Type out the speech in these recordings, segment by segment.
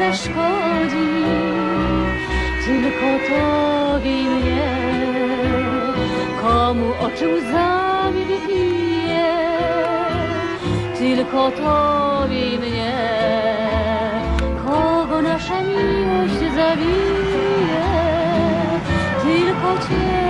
zaszkodzi? Tylko Tobie i mnie. Komu oczy łzami wypije? Tylko Tobie mnie. Kogo nasza miłość zabije? Tylko mnie.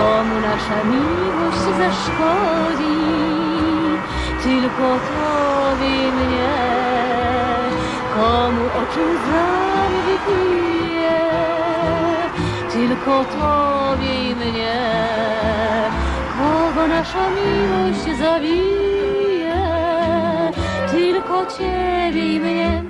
Komu nasza miłość zaszkodzi? Tylko Tobie mnie. Komu oczy łzami wypije? Tylko Tobie i mnie. Kogo nasza miłość zabije? Tylko Ciebie i mnie.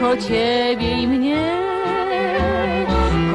Tylko Ciebie i mnie.